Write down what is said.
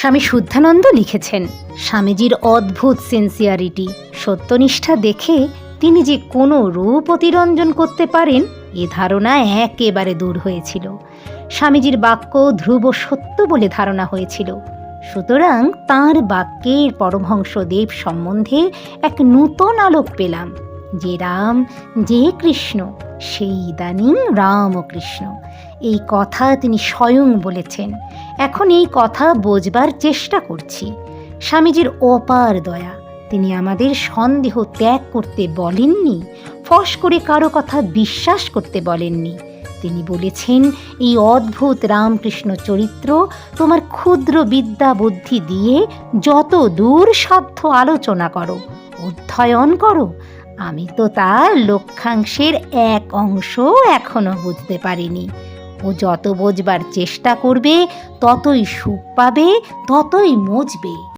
স্বামী শুদ্ধানন্দ লিখেছেন, স্বামীজির অদ্ভুত সিনসিয়ারিটি সত্যনিষ্ঠা দেখে তিনি যে কোনো রূপ অতিরঞ্জন করতে পারেন, এ ধারণা একেবারে দূর হয়েছিল। স্বামীজির বাক্য ধ্রুব সত্য বলে ধারণা হয়েছিল। সুতরাং তাঁর বাক্যের পরমহংসদেব সম্বন্ধে এক নূতন আলোক পেলাম, যে রাম, যে কৃষ্ণ সেই ইদানিং রামকৃষ্ণ। এই কথা তিনি স্বয়ং বলেছেন। এখন এই কথা বোঝবার চেষ্টা করছি। স্বামীজির অপার দয়া, তিনি আমাদের সন্দেহ ত্যাগ করতে বলেননি, ফস করে কারও কথা বিশ্বাস করতে বলেননি। তিনি বলেছেন, এই অদ্ভুত রামকৃষ্ণ চরিত্র তোমার ক্ষুদ্র বিদ্যা বুদ্ধি দিয়ে যত দূর সাধ্য আলোচনা করো। অধ্যয়ন করো। আমি তো তার লক্ষাংশের এক অংশ এখনও বুঝতে পারিনি। ও যত বোঝবার চেষ্টা করবে, ততই সুখ পাবে, ততই মজবে।